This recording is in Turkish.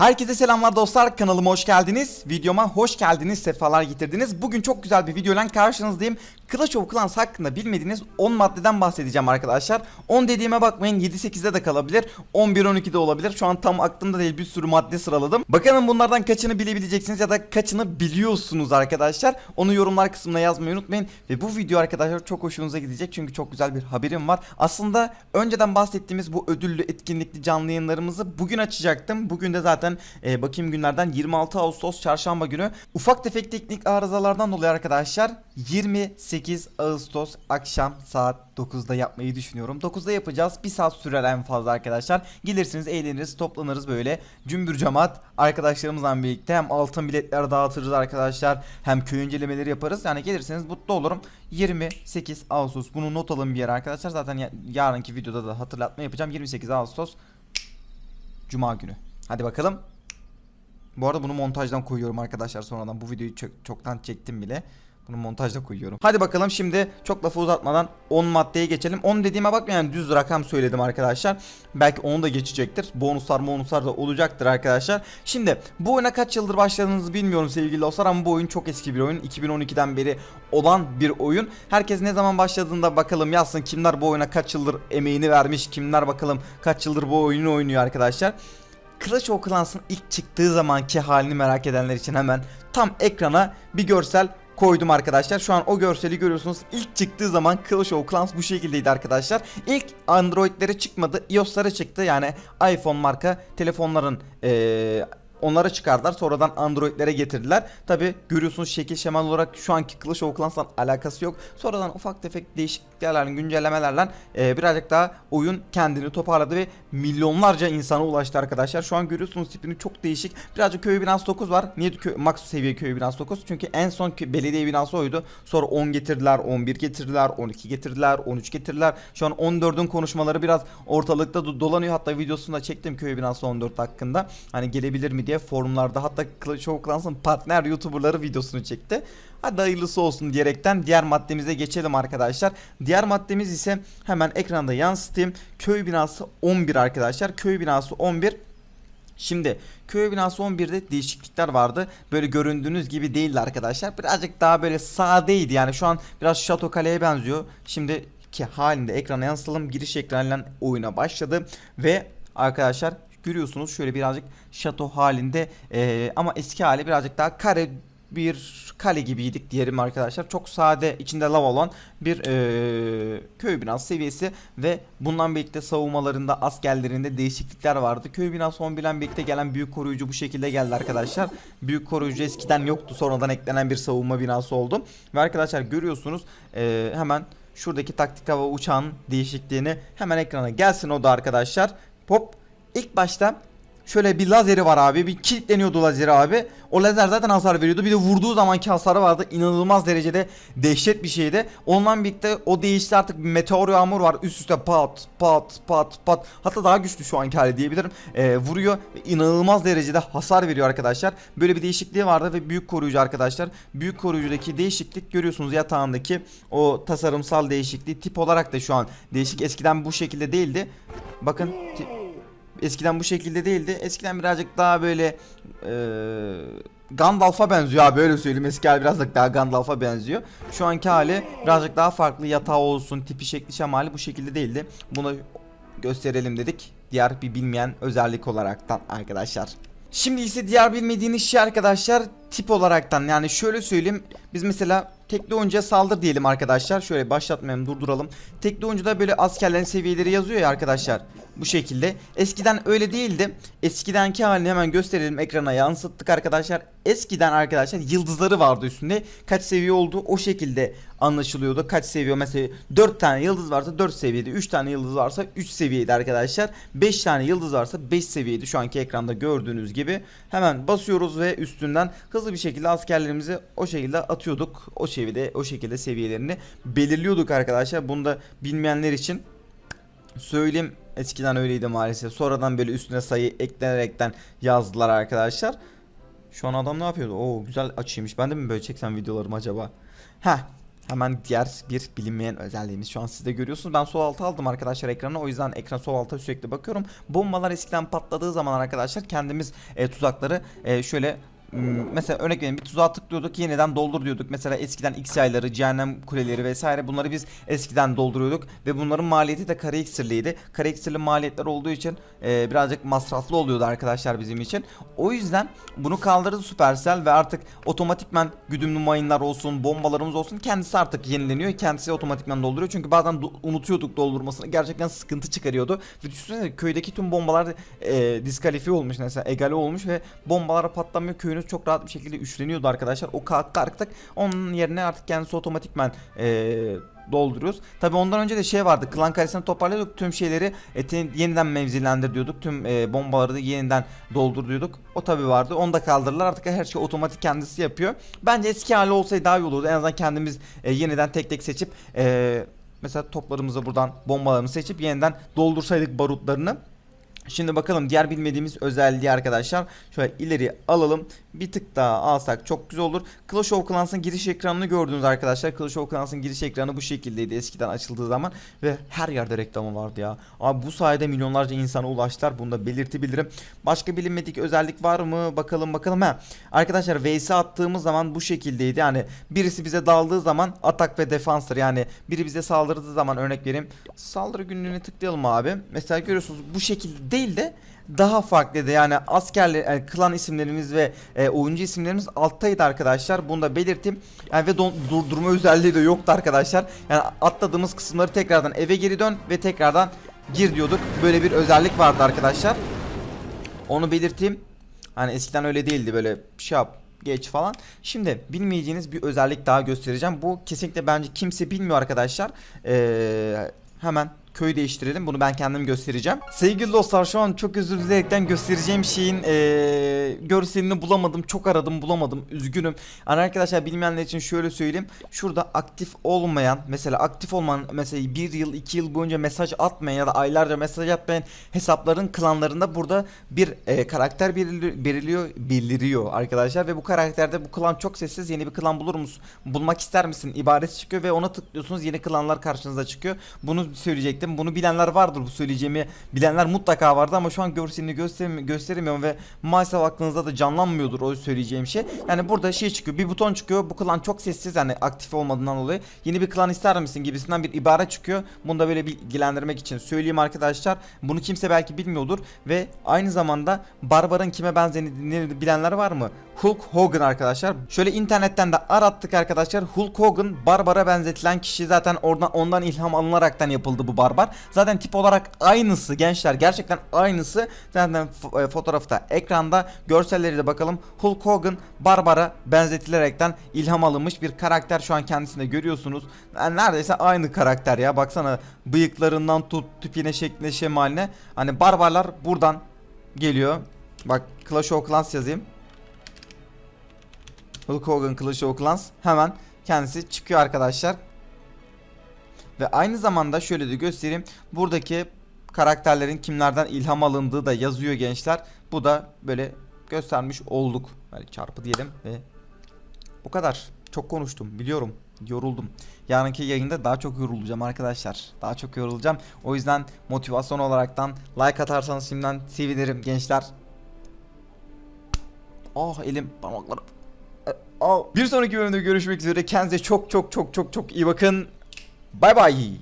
Herkese selamlar dostlar kanalıma hoş geldiniz. Videoma hoş geldiniz, sefalar getirdiniz. Bugün çok güzel bir videoyla karşınızdayım. Clash of Clans hakkında bilmediğiniz 10 maddeden bahsedeceğim arkadaşlar. 10 dediğime bakmayın 7-8'de de kalabilir. 11-12'de olabilir. Şu an tam aklımda değil bir sürü madde sıraladım. Bakalım bunlardan kaçını bilebileceksiniz ya da kaçını biliyorsunuz arkadaşlar. Onu yorumlar kısmına yazmayı unutmayın. Ve bu video arkadaşlar çok hoşunuza gidecek çünkü çok güzel bir haberim var. Aslında önceden bahsettiğimiz bu ödüllü etkinlikli canlı yayınlarımızı bugün açacaktım. Bugün de zaten e, bakayım günlerden 26 Ağustos çarşamba günü. Ufak tefek teknik arızalardan dolayı arkadaşlar 28 Ağustos akşam saat 9'da yapmayı düşünüyorum. 9'da yapacağız. Bir saat sürer en fazla arkadaşlar. Gelirsiniz, eğleniriz, toplanırız böyle cümbür cemaat arkadaşlarımızla birlikte hem altın biletler dağıtırız arkadaşlar hem köy incelemeleri yaparız. Yani gelirseniz mutlu olurum. 28 Ağustos bunu not alın bir yere arkadaşlar. Zaten ya- yarınki videoda da hatırlatma yapacağım. 28 Ağustos Cuma günü. Hadi bakalım. Bu arada bunu montajdan koyuyorum arkadaşlar sonradan. Bu videoyu çok, çoktan çektim bile. Bunu montajda koyuyorum. Hadi bakalım şimdi çok lafı uzatmadan 10 maddeye geçelim. 10 dediğime bakmayın düz rakam söyledim arkadaşlar. Belki 10 da geçecektir. Bonuslar bonuslar da olacaktır arkadaşlar. Şimdi bu oyuna kaç yıldır başladığınızı bilmiyorum sevgili dostlar ama bu oyun çok eski bir oyun. 2012'den beri olan bir oyun. Herkes ne zaman başladığında bakalım yazsın kimler bu oyuna kaç yıldır emeğini vermiş. Kimler bakalım kaç yıldır bu oyunu oynuyor arkadaşlar. Clash of ilk çıktığı zamanki halini merak edenler için hemen tam ekrana bir görsel koydum arkadaşlar. Şu an o görseli görüyorsunuz. İlk çıktığı zaman Clash of Clans bu şekildeydi arkadaşlar. İlk Android'lere çıkmadı. iOS'lara çıktı. Yani iPhone marka telefonların eee Onları çıkardılar sonradan Android'lere getirdiler. Tabi görüyorsunuz şekil şemal olarak şu anki Clash of Clans'la alakası yok. Sonradan ufak tefek değişikliklerle güncellemelerle e, birazcık daha oyun kendini toparladı ve milyonlarca insana ulaştı arkadaşlar. Şu an görüyorsunuz tipini çok değişik. Birazcık köy binası 9 var. Niye köy, max seviye köy binası 9? Çünkü en son kö- belediye binası oydu. Sonra 10 getirdiler, 11 getirdiler, 12 getirdiler, 13 getirdiler. Şu an 14'ün konuşmaları biraz ortalıkta do- dolanıyor. Hatta videosunu da çektim köy binası 14 hakkında. Hani gelebilir mi diye forumlarda hatta Clash of Clans'ın partner YouTuber'ları videosunu çekti. Hadi hayırlısı olsun diyerekten diğer maddemize geçelim arkadaşlar. Diğer maddemiz ise hemen ekranda yansıtayım. Köy binası 11 arkadaşlar. Köy binası 11 Şimdi köy binası 11'de değişiklikler vardı. Böyle göründüğünüz gibi değildi arkadaşlar. Birazcık daha böyle sadeydi. Yani şu an biraz Şato Kale'ye benziyor. Şimdi ki halinde ekrana yansıtalım. Giriş ekranıyla oyuna başladı. Ve arkadaşlar görüyorsunuz şöyle birazcık şato halinde eee, ama eski hali birazcık daha kare bir kale gibiydik diyelim arkadaşlar. Çok sade içinde lav olan bir eee, köy binası seviyesi ve bundan birlikte savunmalarında askerlerinde değişiklikler vardı. Köy binası 11'den birlikte gelen büyük koruyucu bu şekilde geldi arkadaşlar. Büyük koruyucu eskiden yoktu sonradan eklenen bir savunma binası oldu. Ve arkadaşlar görüyorsunuz eee, hemen şuradaki taktik hava uçağının değişikliğini hemen ekrana gelsin o da arkadaşlar. Hop ilk başta Şöyle bir lazeri var abi. Bir kilitleniyordu lazeri abi. O lazer zaten hasar veriyordu. Bir de vurduğu zamanki hasarı vardı. İnanılmaz derecede dehşet bir şeydi. Ondan birlikte o değişti artık meteor yağmur var. Üst üste pat pat pat pat. Hatta daha güçlü şu anki hali diyebilirim. Ee, vuruyor ve inanılmaz derecede hasar veriyor arkadaşlar. Böyle bir değişikliği vardı ve büyük koruyucu arkadaşlar. Büyük koruyucudaki değişiklik görüyorsunuz yatağındaki o tasarımsal değişikliği tip olarak da şu an değişik. Eskiden bu şekilde değildi. Bakın Eskiden bu şekilde değildi. Eskiden birazcık daha böyle eee Gandalf'a benziyor abi öyle söyleyeyim. Eski hali birazcık daha Gandalf'a benziyor. Şu anki hali birazcık daha farklı. Yatağı olsun, tipi, şekli, şemali bu şekilde değildi. Bunu gösterelim dedik. Diğer bir bilmeyen özellik olaraktan arkadaşlar. Şimdi ise diğer bilmediğiniz şey arkadaşlar tip olaraktan yani şöyle söyleyeyim biz mesela tekli oyuncuya saldır diyelim arkadaşlar. Şöyle başlatmayalım durduralım. Tekli oyuncuda böyle askerlerin seviyeleri yazıyor ya arkadaşlar bu şekilde. Eskiden öyle değildi. Eskidenki halini hemen gösterelim ekrana yansıttık arkadaşlar. Eskiden arkadaşlar yıldızları vardı üstünde. Kaç seviye olduğu o şekilde anlaşılıyordu. Kaç seviye mesela 4 tane yıldız varsa 4 seviyede 3 tane yıldız varsa 3 seviyede arkadaşlar. 5 tane yıldız varsa 5 seviyede şu anki ekranda gördüğünüz gibi. Hemen basıyoruz ve üstünden hızlı bir şekilde askerlerimizi o şekilde atıyorduk o seviyede o şekilde seviyelerini belirliyorduk arkadaşlar bunu da bilmeyenler için söyleyeyim eskiden öyleydi maalesef sonradan böyle üstüne sayı eklenerekten yazdılar arkadaşlar şu an adam ne yapıyordu? Oo güzel açıymış. Ben de mi böyle çeksem videolarımı acaba? Heh Hemen diğer bir bilinmeyen özelliğimiz. Şu an siz de görüyorsunuz. Ben sol alta aldım arkadaşlar ekranı. O yüzden ekran sol alta sürekli bakıyorum. Bombalar eskiden patladığı zaman arkadaşlar kendimiz e, tuzakları e, şöyle Mesela örnek vereyim bir tuzağa tıklıyorduk yeniden doldur diyorduk. Mesela eskiden X yayları, cehennem kuleleri vesaire bunları biz eskiden dolduruyorduk. Ve bunların maliyeti de kare iksirliydi. Kare iksirli maliyetler olduğu için e, birazcık masraflı oluyordu arkadaşlar bizim için. O yüzden bunu kaldırdı Supercell ve artık otomatikman güdümlü mayınlar olsun, bombalarımız olsun kendisi artık yenileniyor. Kendisi otomatikman dolduruyor. Çünkü bazen unutuyorduk doldurmasını. Gerçekten sıkıntı çıkarıyordu. Ve düşünsene köydeki tüm bombalar e, diskalifiye olmuş mesela egale olmuş ve bombalar patlamıyor. Köyünüz çok rahat bir şekilde üçleniyordu arkadaşlar. O kalktı artık onun yerine artık kendisi otomatikman e, dolduruyoruz. Tabi ondan önce de şey vardı. Klan karesini toparlıyorduk. Tüm şeyleri ete, yeniden mevzilendir diyorduk. Tüm e, bombaları da yeniden doldur diyorduk. O tabi vardı. Onu da kaldırdılar. Artık her şey otomatik kendisi yapıyor. Bence eski hali olsaydı daha iyi olurdu. En azından kendimiz e, yeniden tek tek seçip e, mesela toplarımızı buradan bombalarımızı seçip yeniden doldursaydık barutlarını. Şimdi bakalım diğer bilmediğimiz özelliği arkadaşlar. Şöyle ileri alalım. Bir tık daha alsak çok güzel olur. Clash of Clans'ın giriş ekranını gördünüz arkadaşlar. Clash of Clans'ın giriş ekranı bu şekildeydi eskiden açıldığı zaman. Ve her yerde reklamı vardı ya. Abi bu sayede milyonlarca insana ulaştılar. Bunu da belirtebilirim. Başka bilinmedik özellik var mı? Bakalım bakalım. Ha. Arkadaşlar VS attığımız zaman bu şekildeydi. Yani birisi bize daldığı zaman atak ve defanstır. Yani biri bize saldırdığı zaman örnek vereyim. Saldırı günlüğüne tıklayalım abi. Mesela görüyorsunuz bu şekilde değil de daha farklıydı. Yani askerler, yani klan isimlerimiz ve e, oyuncu isimlerimiz alttaydı arkadaşlar. Bunu da belirteyim. Yani ve don- durdurma özelliği de yoktu arkadaşlar. Yani atladığımız kısımları tekrardan eve geri dön ve tekrardan gir diyorduk. Böyle bir özellik vardı arkadaşlar. Onu belirteyim. Hani eskiden öyle değildi böyle şey yap geç falan. Şimdi bilmeyeceğiniz bir özellik daha göstereceğim. Bu kesinlikle bence kimse bilmiyor arkadaşlar. Ee, hemen köyü değiştirelim. Bunu ben kendim göstereceğim. Sevgili dostlar şu an çok özür dileyerekten göstereceğim şeyin ee, görselini bulamadım. Çok aradım bulamadım. Üzgünüm. Hani arkadaşlar bilmeyenler için şöyle söyleyeyim. Şurada aktif olmayan mesela aktif olmayan mesela bir yıl iki yıl boyunca mesaj atmayan ya da aylarca mesaj atmayan hesapların klanlarında burada bir e, karakter belirli- belirliyor bildiriyor arkadaşlar ve bu karakterde bu klan çok sessiz yeni bir klan bulur musun bulmak ister misin ibaresi çıkıyor ve ona tıklıyorsunuz yeni klanlar karşınıza çıkıyor bunu söyleyecektim bunu bilenler vardır bu söyleyeceğimi bilenler mutlaka vardı ama şu an görselini gösterim gösteremiyorum ve maalesef aklınızda da canlanmıyordur o söyleyeceğim şey yani burada şey çıkıyor bir buton çıkıyor bu klan çok sessiz yani aktif olmadığından dolayı yeni bir klan ister misin gibisinden bir ibare çıkıyor bunu da böyle bilgilendirmek için söyleyeyim arkadaşlar bunu kimse belki bilmiyordur ve aynı zamanda Barbar'ın kime benzediğini bilenler var mı? Hulk Hogan arkadaşlar. Şöyle internetten de arattık arkadaşlar. Hulk Hogan Barbar'a benzetilen kişi zaten oradan ondan ilham alınaraktan yapıldı bu Barbar. Zaten tip olarak aynısı gençler. Gerçekten aynısı. Zaten e, fotoğrafı da ekranda. Görselleri de bakalım. Hulk Hogan Barbar'a benzetilerekten ilham alınmış bir karakter şu an kendisinde görüyorsunuz. Yani neredeyse aynı karakter ya. Baksana bıyıklarından tut tipine şekline şemaline. Hani barbarlar buradan geliyor. Bak Clash of Clans yazayım. Hulk Hogan Clash of Clans hemen kendisi çıkıyor arkadaşlar. Ve aynı zamanda şöyle de göstereyim. Buradaki karakterlerin kimlerden ilham alındığı da yazıyor gençler. Bu da böyle göstermiş olduk. Böyle çarpı diyelim ve bu kadar. Çok konuştum biliyorum. Yoruldum. Yarınki yayında daha çok yorulacağım arkadaşlar. Daha çok yorulacağım. O yüzden motivasyon olaraktan like atarsanız şimdiden sevinirim gençler. Ah elim parmaklarım. Ah. Bir sonraki bölümde görüşmek üzere. Kendinize çok çok çok çok çok iyi bakın. Bay bay.